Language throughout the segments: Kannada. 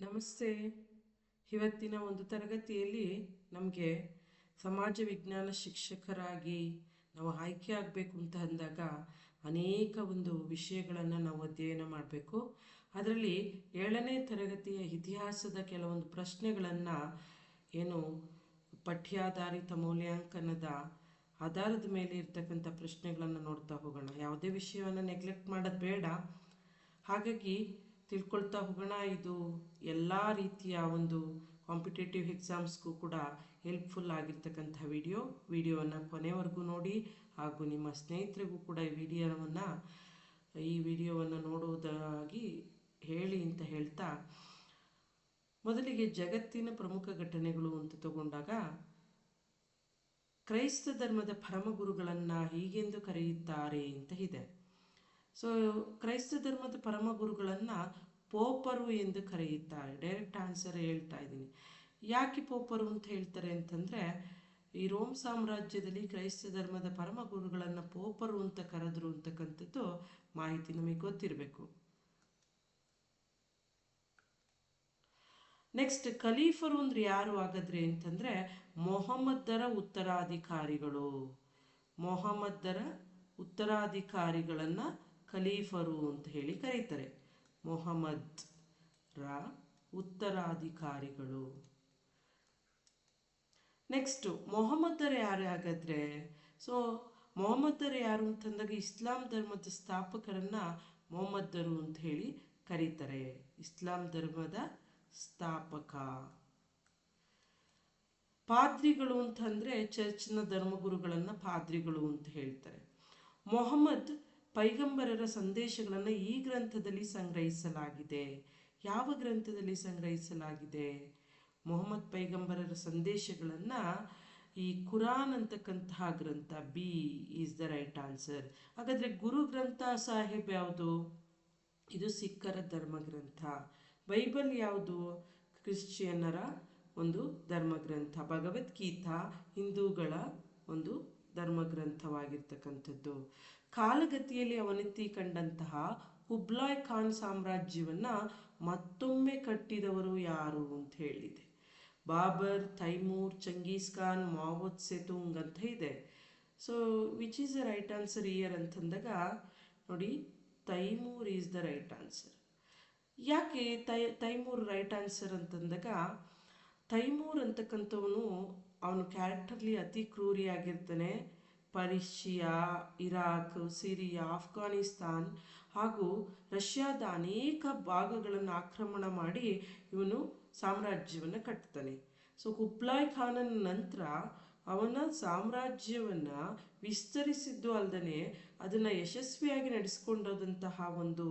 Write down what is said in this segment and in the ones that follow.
ನಮಸ್ತೆ. ಇವತ್ತಿನ ಒಂದು ತರಗತಿಯಲ್ಲಿ ನಮಗೆ ಸಮಾಜ ವಿಜ್ಞಾನ ಶಿಕ್ಷಕರಾಗಿ ನಾವು ಆಯ್ಕೆ ಆಗಬೇಕು ಅಂತ ಅಂದಾಗ ಅನೇಕ ಒಂದು ವಿಷಯಗಳನ್ನು ನಾವು ಅಧ್ಯಯನ ಮಾಡಬೇಕು. ಅದರಲ್ಲಿ ಏಳನೇ ತರಗತಿಯ ಇತಿಹಾಸದ ಕೆಲವೊಂದು ಪ್ರಶ್ನೆಗಳನ್ನು ಏನು ಪಠ್ಯಾಧಾರಿತ ಮೌಲ್ಯಾಂಕನದ ಆಧಾರದ ಮೇಲೆ ಇರ್ತಕ್ಕಂಥ ಪ್ರಶ್ನೆಗಳನ್ನು ನೋಡ್ತಾ ಹೋಗೋಣ. ಯಾವುದೇ ವಿಷಯವನ್ನು ನೆಗ್ಲೆಕ್ಟ್ ಮಾಡೋದು ಬೇಡ. ಹಾಗಾಗಿ ತಿಳ್ಕೊಳ್ತಾ ಹೋಗೋಣ. ಇದು ಎಲ್ಲ ರೀತಿಯ ಒಂದು ಕಾಂಪಿಟೇಟಿವ್ ಎಕ್ಸಾಮ್ಸ್ಗೂ ಕೂಡ ಹೆಲ್ಪ್ಫುಲ್ ಆಗಿರ್ತಕ್ಕಂಥ ವಿಡಿಯೋ ವಿಡಿಯೋವನ್ನು ಕೊನೆವರೆಗೂ ನೋಡಿ ಹಾಗೂ ನಿಮ್ಮ ಸ್ನೇಹಿತರಿಗೂ ಕೂಡ ಈ ವಿಡಿಯೋವನ್ನು ಈ ವಿಡಿಯೋವನ್ನು ನೋಡುವುದಾಗಿ ಹೇಳಿ ಅಂತ ಹೇಳ್ತಾ, ಮೊದಲಿಗೆ ಜಗತ್ತಿನ ಪ್ರಮುಖ ಘಟನೆಗಳು ಅಂತ ತಗೊಂಡಾಗ, ಕ್ರೈಸ್ತ ಧರ್ಮದ ಪರಮಗುರುಗಳನ್ನು ಹೀಗೆಂದು ಕರೆಯುತ್ತಾರೆ ಅಂತ ಇದೆ. ಸೊ ಕ್ರೈಸ್ತ ಧರ್ಮದ ಪರಮ ಗುರುಗಳನ್ನು ಪೋಪರು ಎಂದು ಕರೆಯುತ್ತಾರೆ. ಡೈರೆಕ್ಟ್ ಆನ್ಸರ್ ಹೇಳ್ತಾ ಇದ್ದೀನಿ. ಯಾಕೆ ಪೋಪರು ಅಂತ ಹೇಳ್ತಾರೆ ಅಂತಂದರೆ, ಈ ರೋಮ್ ಸಾಮ್ರಾಜ್ಯದಲ್ಲಿ ಕ್ರೈಸ್ತ ಧರ್ಮದ ಪರಮ ಗುರುಗಳನ್ನು ಪೋಪರು ಅಂತ ಕರೆದ್ರು ಅಂತಕ್ಕಂಥದ್ದು ಮಾಹಿತಿ ನಮಗೆ ಗೊತ್ತಿರಬೇಕು. ನೆಕ್ಸ್ಟ್ ಖಲೀಫರು ಅಂದ್ರೆ ಯಾರು ಆಗದ್ರೆ ಅಂತಂದ್ರೆ, ಮೊಹಮ್ಮದರ ಉತ್ತರಾಧಿಕಾರಿಗಳು. ಮೊಹಮ್ಮದರ ಉತ್ತರಾಧಿಕಾರಿಗಳನ್ನ ಖಲೀಫರು ಅಂತ ಹೇಳಿ ಕರೀತಾರೆ. ಮೊಹಮ್ಮದ್ ರ ಉತ್ತರಾಧಿಕಾರಿಗಳು. ನೆಕ್ಸ್ಟ್ ಮೊಹಮ್ಮದರ ಯಾರು ಹಾಗಾದ್ರೆ? ಸೊ ಮೊಹಮ್ಮದರು ಯಾರು ಅಂತಂದಾಗ ಇಸ್ಲಾಂ ಧರ್ಮದ ಸ್ಥಾಪಕರನ್ನ ಮೊಹಮ್ಮದರು ಅಂತ ಹೇಳಿ ಕರೀತಾರೆ. ಇಸ್ಲಾಂ ಧರ್ಮದ ಸ್ಥಾಪಕ. ಪಾದ್ರಿಗಳು ಅಂತಂದ್ರೆ ಚರ್ಚ್ನ ಧರ್ಮಗುರುಗಳನ್ನ ಪಾದ್ರಿಗಳು ಅಂತ ಹೇಳ್ತಾರೆ. ಮೊಹಮ್ಮದ್ ಪೈಗಂಬರರ ಸಂದೇಶಗಳನ್ನು ಈ ಗ್ರಂಥದಲ್ಲಿ ಸಂಗ್ರಹಿಸಲಾಗಿದೆ. ಯಾವ ಗ್ರಂಥದಲ್ಲಿ ಸಂಗ್ರಹಿಸಲಾಗಿದೆ? ಮೊಹಮ್ಮದ್ ಪೈಗಂಬರರ ಸಂದೇಶಗಳನ್ನು ಈ ಕುರಾನ್ ಅಂತಕ್ಕಂತಹ ಗ್ರಂಥ, B is the right answer. ಹಾಗಾದರೆ ಗುರು ಗ್ರಂಥ ಸಾಹೇಬ್ ಯಾವುದು? ಇದು ಸಿಖ್ಖರ ಧರ್ಮ ಗ್ರಂಥ. ಬೈಬಲ್ ಯಾವುದು? ಕ್ರಿಶ್ಚಿಯನ್ನರ ಒಂದು ಧರ್ಮಗ್ರಂಥ ಭಗವದ್ಗೀತಾ ಹಿಂದೂಗಳ ಒಂದು ಧರ್ಮಗ್ರಂಥವಾಗಿರ್ತಕ್ಕಂಥದ್ದು ಕಾಲಗತಿಯಲ್ಲಿ ಅವನತಿ ಕಂಡಂತಹ ಹುಬ್ಲಾಯ್ ಖಾನ್ ಸಾಮ್ರಾಜ್ಯವನ್ನ ಮತ್ತೊಮ್ಮೆ ಕಟ್ಟಿದವರು ಯಾರು ಅಂತ ಹೇಳಿದೆ. ಬಾಬರ್, ತೈಮೂರ್, ಚಂಗೀಸ್ ಖಾನ್, ಮಾವೋತ್ ಸೆತುಂಗ್ ಅಂತ ಇದೆ. So which is the right answer year ಅಂತಂದಾಗ, ನೋಡಿ, Timur is the right answer ಯಾಕೆ ತೈ, ತೈಮೂರ್ ರೈಟ್ ಆನ್ಸರ್ ಅಂತಂದಾಗ, ತೈಮೂರ್ ಅಂತಕ್ಕಂಥವನು ಅವನು ಕ್ಯಾರೆಕ್ಟರ್ಲಿ ಅತಿ ಕ್ರೂರಿಯಾಗಿರ್ತಾನೆ ಪರ್ಷಿಯಾ, ಇರಾಕ್, ಸಿರಿಯಾ, ಆಫ್ಘಾನಿಸ್ತಾನ್ ಹಾಗೂ ರಷ್ಯಾದ ಅನೇಕ ಭಾಗಗಳನ್ನು ಆಕ್ರಮಣ ಮಾಡಿ ಇವನು ಸಾಮ್ರಾಜ್ಯವನ್ನು ಕಟ್ತಾನೆ. ಸೊ ಕುಬ್ಲಾಯ್ ಖಾನನ ನಂತರ ಅವನ ಸಾಮ್ರಾಜ್ಯವನ್ನು ವಿಸ್ತರಿಸಿದ್ದು ಅಲ್ಲದೆ ಅದನ್ನು ಯಶಸ್ವಿಯಾಗಿ ನಡೆಸಿಕೊಂಡೋದಂತಹ ಒಂದು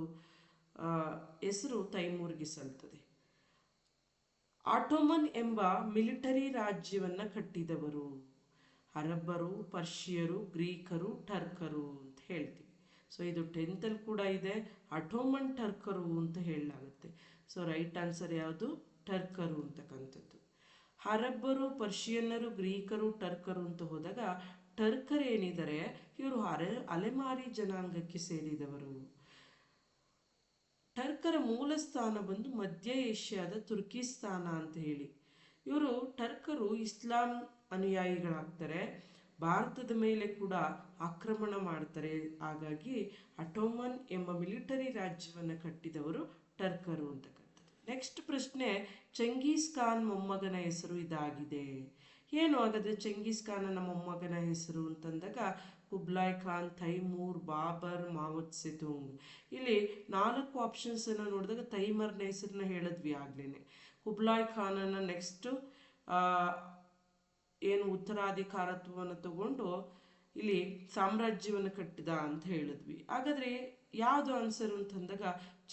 ಹೆಸರು ತೈಮೂರ್ಗೆ ಸಲ್ತದೆ. ಆಟೋಮನ್ ಎಂಬ ಮಿಲಿಟರಿ ರಾಜ್ಯವನ್ನು ಕಟ್ಟಿದವರು. ಅರಬ್ಬರು, ಪರ್ಷಿಯರು, ಗ್ರೀಕರು, ಟರ್ಕರು ಅಂತ ಹೇಳ್ತೀವಿ. ಸೊ ಇದು ಟೆಂತಲ್ಲಿ ಕೂಡ ಇದೆ. ಅಟೋಮನ್ ಟರ್ಕರು ಅಂತ ಹೇಳಲಾಗುತ್ತೆ. ಸೊ ರೈಟ್ ಆನ್ಸರ್ ಯಾವುದು? ಟರ್ಕರು ಅಂತಕ್ಕಂಥದ್ದು ಅರಬ್ಬರು, ಪರ್ಷಿಯನ್ನರು, ಗ್ರೀಕರು, ಟರ್ಕರು ಅಂತ ಹೋದಾಗ ಟರ್ಕರ್ ಏನಿದ್ದಾರೆ? ಇವರು ಅರೆ, ಅಲೆಮಾರಿ ಜನಾಂಗಕ್ಕೆ ಸೇರಿದವರು. ಟರ್ಕರ ಮೂಲ ಸ್ಥಾನ ಬಂದು ಮಧ್ಯ ಏಷ್ಯಾದ ತುರ್ಕಿಸ್ತಾನ ಅಂತ ಹೇಳಿ. ಇವರು ಟರ್ಕರು ಇಸ್ಲಾಂ ಅನುಯಾಯಿಗಳಾಗ್ತಾರೆ. ಭಾರತದ ಮೇಲೆ ಕೂಡ ಆಕ್ರಮಣ ಮಾಡ್ತಾರೆ. ಹಾಗಾಗಿ ಅಟೋಮನ್ ಎಂಬ ಮಿಲಿಟರಿ ರಾಜ್ಯವನ್ನು ಕಟ್ಟಿದವರು ಟರ್ಕರು ಅಂತಕ್ಕಂಥದ್ದು ನೆಕ್ಸ್ಟ್ ಪ್ರಶ್ನೆ, ಚಂಗೀಸ್ ಖಾನ್ ಮೊಮ್ಮಗನ ಹೆಸರು ಇದಾಗಿದೆ. ಏನು ಹಾಗಾದ್ರೆ ಚಂಗೀಸ್ ಖಾನನ ಮೊಮ್ಮಗನ ಹೆಸರು ಅಂತಂದಾಗ ಕುಬ್ಲಾಯ್ ಖಾನ್, ತೈಮೂರ್, ಬಾಬರ್, ಮಾವತ್ ಸೆತುಂಗ್. ಇಲ್ಲಿ ನಾಲ್ಕು ಆಪ್ಷನ್ಸ್ ಅನ್ನು ನೋಡಿದಾಗ ತೈಮರ್ನ ಹೆಸರನ್ನ ಹೇಳಿದ್ವಿ ಆಗ್ಲೇ ಕುಬ್ಲಾಯ್ ಖಾನನ ನೆಕ್ಸ್ಟ್ ಏನು ಉತ್ತರಾಧಿಕಾರತ್ವವನ್ನು ತಗೊಂಡು ಇಲ್ಲಿ ಸಾಮ್ರಾಜ್ಯವನ್ನು ಕಟ್ಟಿದ ಅಂತ ಹೇಳಿದ್ವಿ. ಹಾಗಾದ್ರೆ ಯಾವುದು ಆನ್ಸರ್ ಅಂತಂದಾಗ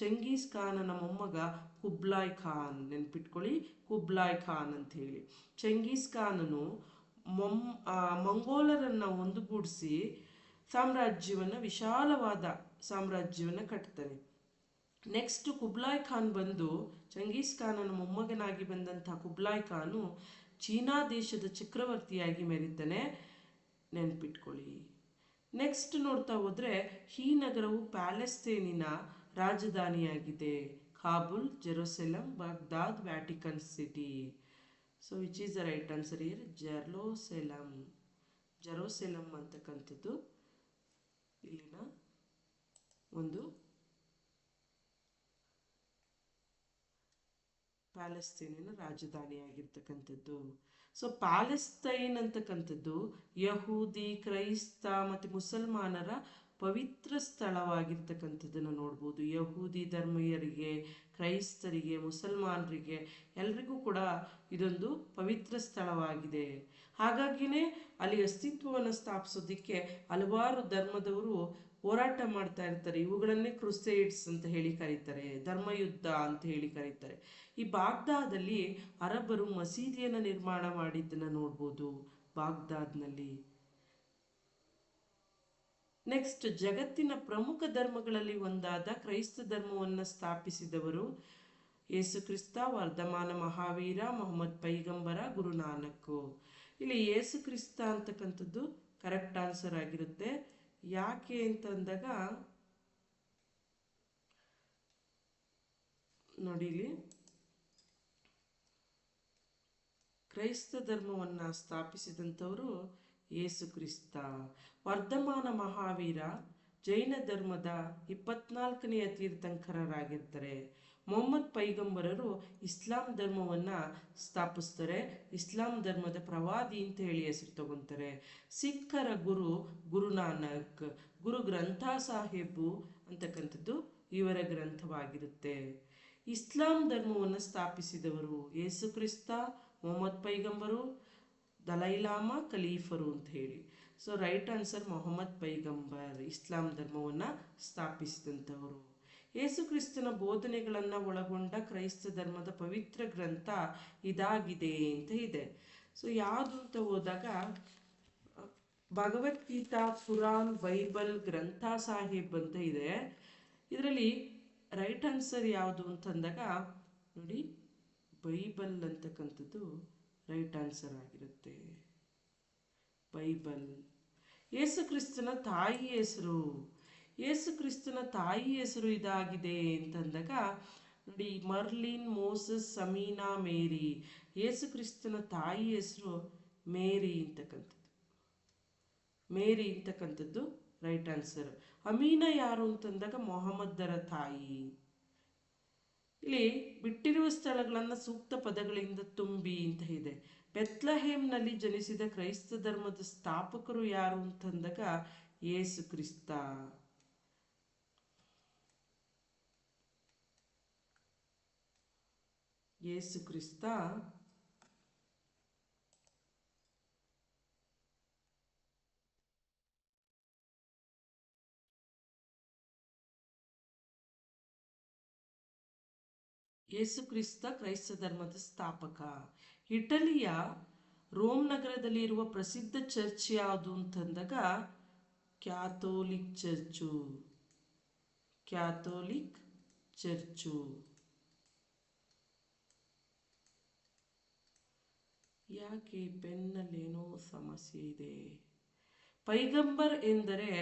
ಚಂಗೀಸ್ ಖಾನನ ಮೊಮ್ಮಗ ಕುಬ್ಲಾಯ್ ಖಾನ್ ನೆನ್ಪಿಟ್ಕೊಳ್ಳಿ, ಕುಬ್ಲಾಯ್ ಖಾನ್ ಅಂತ ಹೇಳಿ. ಚಂಗೀಸ್ ಖಾನನು ಮೊಮ್ ಮಂಗೋಲರನ್ನ ಒಂದುಗೂಡಿಸಿ ಸಾಮ್ರಾಜ್ಯವನ್ನು, ವಿಶಾಲವಾದ ಸಾಮ್ರಾಜ್ಯವನ್ನು ಕಟ್ತಾನೆ. ನೆಕ್ಸ್ಟ್ ಕುಬ್ಲಾಯ್ ಖಾನ್ ಬಂದು ಚಂಗೀಸ್ ಖಾನನ ಮೊಮ್ಮಗನಾಗಿ ಬಂದಂತಹ ಕುಬ್ಲಾಯ್ ಖಾನು ಚೀನಾ ದೇಶದ ಚಕ್ರವರ್ತಿಯಾಗಿ ಮೆರೀತಾನೆ ನೆನ್ಪಿಟ್ಕೊಳ್ಳಿ. ನೆಕ್ಸ್ಟ್ ನೋಡ್ತಾ ಹೋದ್ರೆ ಈ ನಗರವು ಪ್ಯಾಲೆಸ್ತೇನಿನ ರಾಜಧಾನಿಯಾಗಿದೆ. Kabul, Jerusalem, Baghdad, Vatican city. So which is the right answer year Jerusalem. Jerusalem ಅಂತಕ್ಕಂಥದ್ದು ಇಲ್ಲಿನ ಒಂದು ಪ್ಯಾಲೆಸ್ತೈನಿನ ರಾಜಧಾನಿಯಾಗಿರ್ತಕ್ಕಂಥದ್ದು. ಸೊ ಪ್ಯಾಲೆಸ್ತೈನ್ ಅಂತಕ್ಕಂಥದ್ದು ಯಹೂದಿ ಕ್ರೈಸ್ತ ಮತ್ತು ಮುಸಲ್ಮಾನರ ಪವಿತ್ರ ಸ್ಥಳವಾಗಿರ್ತಕ್ಕಂಥದ್ದನ್ನು ನೋಡ್ಬೋದು. ಯಹೂದಿ ಧರ್ಮೀಯರಿಗೆ, ಕ್ರೈಸ್ತರಿಗೆ, ಮುಸಲ್ಮಾನರಿಗೆ ಎಲ್ರಿಗೂ ಕೂಡ ಇದೊಂದು ಪವಿತ್ರ ಸ್ಥಳವಾಗಿದೆ. ಹಾಗಾಗಿನೇ ಅಲ್ಲಿ ಅಸ್ತಿತ್ವವನ್ನು ಸ್ಥಾಪಿಸೋದಕ್ಕೆ ಹಲವಾರು ಧರ್ಮದವರು ಹೋರಾಟ ಮಾಡ್ತಾ ಇರ್ತಾರೆ. ಇವುಗಳನ್ನೇ ಕ್ರುಸೇಡ್ಸ್ ಅಂತ ಹೇಳಿ ಕರೀತಾರೆ. ಧರ್ಮಯುದ್ಧ ಅಂತ ಹೇಳಿ ಕರೀತಾರೆ. ಈ ಬಾಗ್ದಾದಲ್ಲಿ ಅರಬರು ಮಸೀದಿಯನ್ನು ನಿರ್ಮಾಣ ಮಾಡಿದ್ದನ್ನು ನೋಡ್ಬೋದು. ಬಾಗ್ದಾದ್ನಲ್ಲಿ ನೆಕ್ಸ್ಟ್ ಜಗತ್ತಿನ ಪ್ರಮುಖ ಧರ್ಮಗಳಲ್ಲಿ ಒಂದಾದ ಕ್ರೈಸ್ತ ಧರ್ಮವನ್ನು ಸ್ಥಾಪಿಸಿದವರು ಯೇಸು ಕ್ರಿಸ್ತ, ವರ್ಧಮಾನ ಮಹಾವೀರ, ಮೊಹಮ್ಮದ್ ಪೈಗಂಬರ, ಗುರುನಾನಕ್. ಇಲ್ಲಿ ಯೇಸು ಕ್ರಿಸ್ತ ಅಂತಕ್ಕಂಥದ್ದು ಕರೆಕ್ಟ್ ಆನ್ಸರ್ ಆಗಿರುತ್ತೆ. ಯಾಕೆ ಅಂತಂದಾಗ, ನೋಡಿ ಇಲ್ಲಿ. ಕ್ರೈಸ್ತ ಧರ್ಮವನ್ನು ಸ್ಥಾಪಿಸಿದಂಥವರು ಯೇಸು ಕ್ರಿಸ್ತ. ವರ್ಧಮಾನ ಮಹಾವೀರ ಜೈನ ಧರ್ಮದ ಇಪ್ಪತ್ನಾಲ್ಕನೆಯ ತೀರ್ಥಂಕರರಾಗಿರ್ತಾರೆ. ಮೊಹಮ್ಮದ್ ಪೈಗಂಬರರು ಇಸ್ಲಾಂ ಧರ್ಮವನ್ನು ಸ್ಥಾಪಿಸ್ತಾರೆ. ಇಸ್ಲಾಂ ಧರ್ಮದ ಪ್ರವಾದಿ ಅಂತ ಹೇಳಿ ಹೆಸರು ತಗೊಂತಾರೆ. ಸಿಖ್ಖರ ಗುರು ಗುರುನಾನಕ್, ಗುರು ಗ್ರಂಥ ಸಾಹೇಬು ಅಂತಕ್ಕಂಥದ್ದು ಇವರ ಗ್ರಂಥವಾಗಿರುತ್ತೆ. ಇಸ್ಲಾಂ ಧರ್ಮವನ್ನು ಸ್ಥಾಪಿಸಿದವರು ಯೇಸುಕ್ರಿಸ್ತ ಮೊಹಮ್ಮದ್ ಪೈಗಂಬರು ದಲೈಲಾಮಾ ಖಲೀಫರು ಅಂತ ಹೇಳಿ. So right answer Mohammed Paigambar, Islam ಧರ್ಮವನ್ನು ಸ್ಥಾಪಿಸಿದಂಥವರು. ಯೇಸುಕ್ರಿಸ್ತನ ಬೋಧನೆಗಳನ್ನು ಒಳಗೊಂಡ ಕ್ರೈಸ್ತ ಧರ್ಮದ ಪವಿತ್ರ ಗ್ರಂಥ ಇದಾಗಿದೆ ಅಂತ ಇದೆ. ಸೊ ಯಾವುದು ಅಂತ ಹೋದಾಗ, ಭಗವದ್ಗೀತಾ ಪುರಾಣ್ ಬೈಬಲ್, ಗ್ರಂಥ ಸಾಹೇಬ್ ಅಂತ ಇದೆ. ಇದರಲ್ಲಿ ರೈಟ್ ಆನ್ಸರ್ ಯಾವುದು ಅಂತಂದಾಗ, ನೋಡಿ, ಬೈಬಲ್ ಅಂತಕ್ಕಂಥದ್ದು ರೈಟ್ ಆನ್ಸರ್ ಆಗಿರುತ್ತೆ. ಬೈಬಲ್. ಯೇಸು ಕ್ರಿಸ್ತನ ತಾಯಿ ಹೆಸರು. ಯೇಸು ಕ್ರಿಸ್ತನ ತಾಯಿ ಹೆಸರು ಇದಾಗಿದೆ ಅಂತಂದಾಗ, ನೋಡಿ, Merlin, Moses, Sameena, Mary. Yesu ಕ್ರಿಸ್ತನ ತಾಯಿ ಹೆಸರು ಮೇರಿ ಅಂತಕ್ಕಂಥದ್ದು. ಮೇರಿ ಅಂತಕ್ಕಂಥದ್ದು ರೈಟ್ ಆನ್ಸರ್. ಅಮೀನಾ ಯಾರು ಅಂತಂದಾಗ ಮೊಹಮ್ಮದ್ದರ ತಾಯಿ. ಇಲ್ಲಿ ಬಿಟ್ಟಿರುವ ಸ್ಥಳಗಳನ್ನು ಸೂಕ್ತ ಪದಗಳಿಂದ ತುಂಬಿ ಅಂತ ಇದೆ. ಬೆತ್ಲಹೇಮ್ನಲ್ಲಿ ಜನಿಸಿದ ಕ್ರೈಸ್ತ ಧರ್ಮದ ಸ್ಥಾಪಕರು ಯಾರು ಅಂತಂದಾಗ ಯೇಸು ಕ್ರಿಸ್ತ. ಯೇಸು ಕ್ರಿಸ್ತ ಯೇಸು ಕ್ರಿಸ್ತ ಧರ್ಮದ ಸ್ಥಾಪಕ. ಇಟಲಿಯ ರೋಮ್ ನಗರದಲ್ಲಿರುವ ಪ್ರಸಿದ್ಧ ಚರ್ಚ್ ಯಾವುದು ಅಂತಂದಾಗ ಕ್ಯಾಥೋಲಿಕ್ ಚರ್ಚು. Catholic church. ಯಾಕೆ ಪೆನ್ನಲ್ಲೇನೋ ಸಮಸ್ಯೆ ಇದೆ? ಪೈಗಂಬರ್ ಎಂದರೆ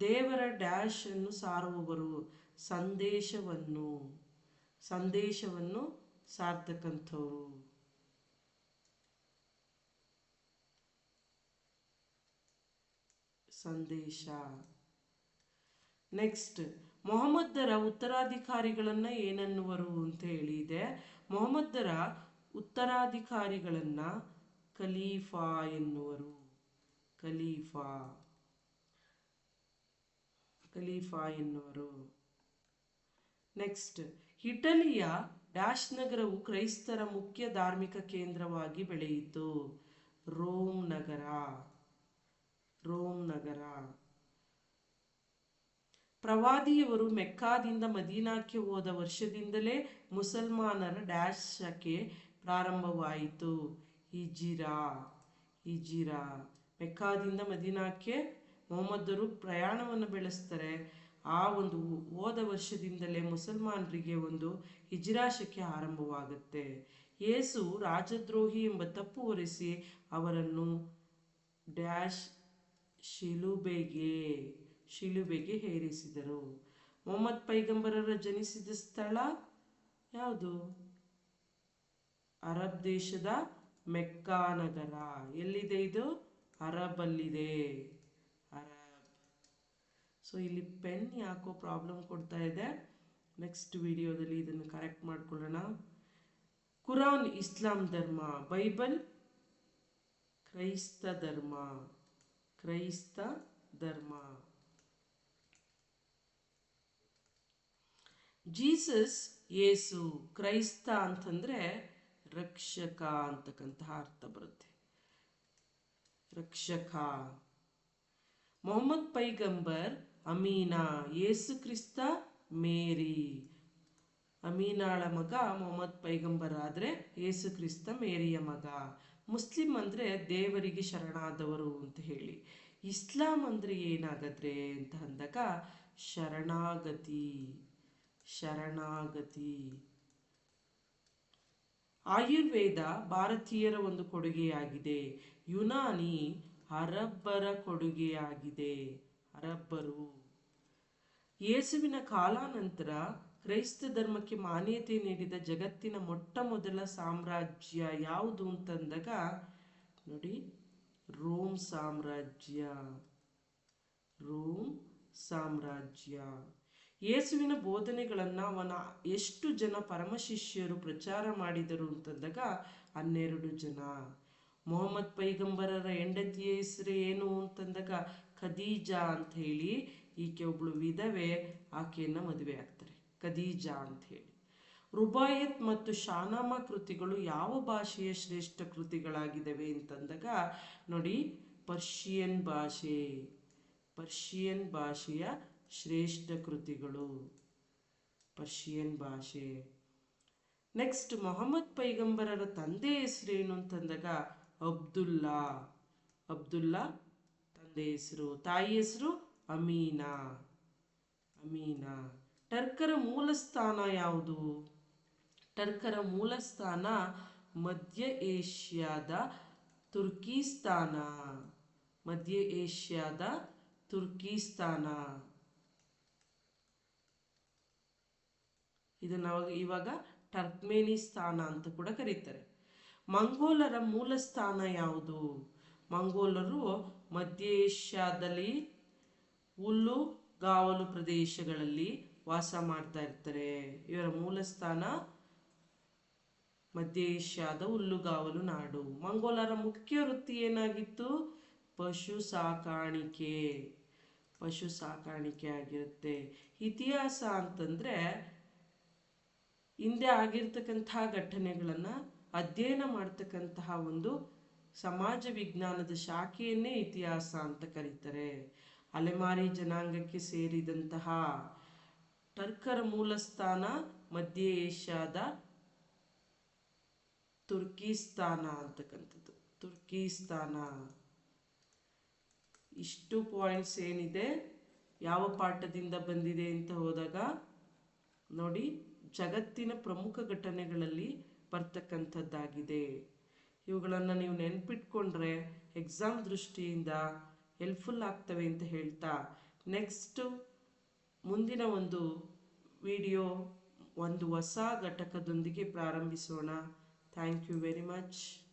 ದೇವರ ಡ್ಯಾಶ್ ಅನ್ನು ಸಾರುವವರು, ಸಂದೇಶವನ್ನು. ಸಂದೇಶವನ್ನು ಸಾರ್ತಕ್ಕಂಥವ್ರು ಸಂದೇಶ. ನೆಕ್ಸ್ಟ್, ಮೊಹಮ್ಮದರ ಉತ್ತರಾಧಿಕಾರಿಗಳನ್ನ ಏನನ್ನುವರು ಅಂತ ಹೇಳಿದೆ. ಮೊಹಮ್ಮದರ ಉತ್ತರಾಧಿಕಾರಿಗಳನ್ನ ಖಲೀಫಾ ಎನ್ನುವರು. ಖಲೀಫಾ. ಖಲೀಫಾ ಎನ್ನುವರು. ನೆಕ್ಸ್ಟ್ ಇಟಲಿಯ ಡ್ಯಾಶ್ ನಗರವು ಕ್ರೈಸ್ತರ ಮುಖ್ಯ ಧಾರ್ಮಿಕ ಕೇಂದ್ರವಾಗಿ ಬೆಳೆಯಿತು. ರೋಮ್ ನಗರ. ರೋಮ್ ನಗರ. ಪ್ರವಾದಿಯವರು ಮೆಕ್ಕಾದಿಂದ ಮದೀನಾಕ್ಕೆ ಹೋದ ವರ್ಷದಿಂದಲೇ ಮುಸಲ್ಮಾನರ ಡ್ಯಾಶಕ್ಕೆ ಪ್ರಾರಂಭವಾಯಿತು. ಇಜಿರಾ ಇಜಿರಾ ಮೆಕ್ಕಾದಿಂದ ಮದೀನಾಕ್ಕೆ ಮೊಹಮ್ಮದರು ಪ್ರಯಾಣವನ್ನು ಬೆಳೆಸ್ತಾರೆ. ಆ ಒಂದು ಹೋದ ವರ್ಷದಿಂದಲೇ ಮುಸಲ್ಮಾನರಿಗೆ ಒಂದು ಹಿಜಿರಾಶಕ್ಕೆ ಆರಂಭವಾಗುತ್ತೆ. ಯೇಸು ರಾಜದ್ರೋಹಿ ಎಂಬ ತಪ್ಪು ಹೊರಿಸಿ ಅವರನ್ನು ಡ್ಯಾಶ್ ಶಿಲುಬೆಗೆ ಶಿಲುಬೆಗೆ ಹೇರಿಸಿದರು. ಮೊಹಮ್ಮದ್ ಪೈಗಂಬರರ ಜನಿಸಿದ ಸ್ಥಳ ಯಾವುದು? ಅರಬ್ ದೇಶದ ಮೆಕ್ಕಾ ನಗರ. ಎಲ್ಲಿದೆ ಇದು? ಅರಬಲ್ಲಿದೆ ಅರಬ್ ಸೊ ಇಲ್ಲಿ ಪೆನ್ ಯಾಕೋ ಪ್ರಾಬ್ಲಮ್ ಕೊಡ್ತಾ ಇದೆ. ನೆಕ್ಸ್ಟ್ ವಿಡಿಯೋದಲ್ಲಿ ಇದನ್ನು ಕರೆಕ್ಟ್ ಮಾಡ್ಕೊಳ್ಳೋಣ. ಕುರಾನ್ ಇಸ್ಲಾಂ ಧರ್ಮ, ಬೈಬಲ್ ಕ್ರೈಸ್ತ ಧರ್ಮ ಕ್ರೈಸ್ತ ಧರ್ಮ. ಜೀಸಸ್ ಯೇಸು ಕ್ರೈಸ್ತ ಅಂತಂದ್ರೆ ರಕ್ಷಕ ಅಂತಕ್ಕಂತಹ ಅರ್ಥ ಬರುತ್ತೆ. ರಕ್ಷಕ. ಮೊಹಮ್ಮದ್ ಪೈಗಂಬರ್ ಅಮೀನಾ, ಯೇಸು ಕ್ರಿಸ್ತ, ಮೇರಿ. ಅಮೀನಾಳ ಮಗ ಮೊಹಮ್ಮದ್ ಪೈಗಂಬರ್ ಆದರೆ ಯೇಸು ಕ್ರಿಸ್ತ, ಮೇರಿಯ ಮಗ. ಮುಸ್ಲಿಂ ಅಂದರೆ ದೇವರಿಗೆ ಶರಣಾದವರು ಅಂತ ಹೇಳಿ. ಇಸ್ಲಾಂ ಅಂದರೆ ಏನಾಗದ್ರೆ ಅಂತ ಅಂದಾಗ ಶರಣಾಗತಿ ಶರಣಾಗತಿ. ಆಯುರ್ವೇದ ಭಾರತೀಯರ ಒಂದು ಕೊಡುಗೆಯಾಗಿದೆ. ಯುನಾನಿ ಅರಬ್ಬರ ಕೊಡುಗೆಯಾಗಿದೆ. ಅರಬ್ಬರು. ಯೇಸುವಿನ ಕಾಲಾನಂತರ ಕ್ರೈಸ್ತ ಧರ್ಮಕ್ಕೆ ಮಾನ್ಯತೆ ನೀಡಿದ ಜಗತ್ತಿನ ಮೊಟ್ಟ ಮೊದಲ ಸಾಮ್ರಾಜ್ಯ ಯಾವುದು ಅಂತಂದಾಗ, ನೋಡಿ, ರೋಮ್ ಸಾಮ್ರಾಜ್ಯ. ರೋಮ್ ಸಾಮ್ರಾಜ್ಯ. ಯೇಸುವಿನ ಬೋಧನೆಗಳನ್ನು ಅವನ ಎಷ್ಟು ಜನ ಪರಮಶಿಷ್ಯರು ಪ್ರಚಾರ ಮಾಡಿದರು ಅಂತಂದಾಗ, ಹನ್ನೆರಡು ಜನ. ಮೊಹಮ್ಮದ್ ಪೈಗಂಬರರ ಹೆಂಡತಿಯ ಹೆಸರು ಏನು ಅಂತಂದಾಗ ಖದೀಜಾ ಅಂತ ಹೇಳಿ ಈಕೆ ಒಬ್ಳು ವಿಧವೆ, ಆಕೆಯನ್ನು ಮದುವೆ ಆಗ್ತಾರೆ. ಖದೀಜಾ ಅಂತ ಹೇಳಿ ರುಬಾಯತ್ ಮತ್ತು ಶಾನಾಮ ಕೃತಿಗಳು ಯಾವ ಭಾಷೆಯ ಶ್ರೇಷ್ಠ ಕೃತಿಗಳಾಗಿದ್ದಾವೆ ಅಂತಂದಾಗ, ನೋಡಿ, ಪರ್ಷಿಯನ್ ಭಾಷೆ. ಪರ್ಷಿಯನ್ ಭಾಷೆಯ ಶ್ರೇಷ್ಠ ಕೃತಿಗಳು. ಪರ್ಷಿಯನ್ ಭಾಷೆ. ನೆಕ್ಸ್ಟ್, ಮೊಹಮ್ಮದ್ ಪೈಗಂಬರರ ತಂದೆ ಹೆಸರೇನು ಅಂತಂದಾಗ, ಅಬ್ದುಲ್ಲಾ. ಅಬ್ದುಲ್ಲಾ ತಂದೆ ಹೆಸರು, ತಾಯಿ ಹೆಸರು ಅಮೀನಾ. ಅಮೀನಾ. ಟರ್ಕರ ಮೂಲ ಸ್ಥಾನ ಯಾವುದು? ಟರ್ಕರ ಮೂಲ ಸ್ಥಾನ ಮಧ್ಯ ಏಷ್ಯಾದ ತುರ್ಕಿಸ್ತಾನ. ಮಧ್ಯ ಏಷ್ಯಾದ ತುರ್ಕಿಸ್ತಾನ. ಇದನ್ನ ಇವಾಗ ಟರ್ಕ್ಮೇನಿಸ್ತಾನ ಅಂತ ಕೂಡ ಕರೀತಾರೆ. ಮಂಗೋಲರ ಮೂಲ ಸ್ಥಾನ ಯಾವುದು? ಮಂಗೋಲರು ಮಧ್ಯ ಏಷ್ಯಾದಲ್ಲಿ ಹುಲ್ಲು ಗಾವಲು ಪ್ರದೇಶಗಳಲ್ಲಿ ವಾಸ ಮಾಡ್ತಾ ಇರ್ತಾರೆ. ಇವರ ಮೂಲ ಸ್ಥಾನ ಮಧ್ಯ ಏಷ್ಯಾದ ಹುಲ್ಲುಗಾವಲು ನಾಡು. ಮಂಗೋಲರ ಮುಖ್ಯ ವೃತ್ತಿ ಏನಾಗಿತ್ತು? ಪಶು ಸಾಕಾಣಿಕೆ. ಪಶು ಸಾಕಾಣಿಕೆ ಆಗಿರುತ್ತೆ. ಇತಿಹಾಸ ಅಂತಂದ್ರೆ ಹಿಂದೆ ಆಗಿರ್ತಕ್ಕಂತಹ ಘಟನೆಗಳನ್ನು ಅಧ್ಯಯನ ಮಾಡ್ತಕ್ಕಂತಹ ಒಂದು ಸಮಾಜ ವಿಜ್ಞಾನದ ಶಾಖೆಯನ್ನೇ ಇತಿಹಾಸ ಅಂತ ಕರೀತಾರೆ. ಅಲೆಮಾರಿ ಜನಾಂಗಕ್ಕೆ ಸೇರಿದಂತಹ ಟರ್ಕರ ಮೂಲಸ್ಥಾನ, ಮಧ್ಯ ಏಷ್ಯಾದ ತುರ್ಕಿಸ್ತಾನ ಅಂತಕ್ಕಂಥದ್ದು ತುರ್ಕಿಸ್ತಾನ. ಇಷ್ಟು ಪಾಯಿಂಟ್ಸ್ ಏನಿದೆ? ಯಾವ ಪಾಠದಿಂದ ಬಂದಿದೆ ಅಂತ ಹೋದಾಗ, ನೋಡಿ, ಜಗತ್ತಿನ ಪ್ರಮುಖ ಘಟನೆಗಳಲ್ಲಿ ಬರ್ತಕ್ಕಂಥದ್ದಾಗಿದೆ. ಇವುಗಳನ್ನು ನೀವು ನೆನ್ಪಿಟ್ಕೊಂಡ್ರೆ ಎಕ್ಸಾಮ್ ದೃಷ್ಟಿಯಿಂದ ಹೆಲ್ಪ್ಫುಲ್ ಆಗ್ತವೆ ಅಂತ ಹೇಳ್ತಾ. ನೆಕ್ಸ್ಟ್ ಮುಂದಿನ ಒಂದು ವಿಡಿಯೋ ಒಂದು ಹೊಸ ಘಟಕದೊಂದಿಗೆ ಪ್ರಾರಂಭಿಸೋಣ. Thank you very much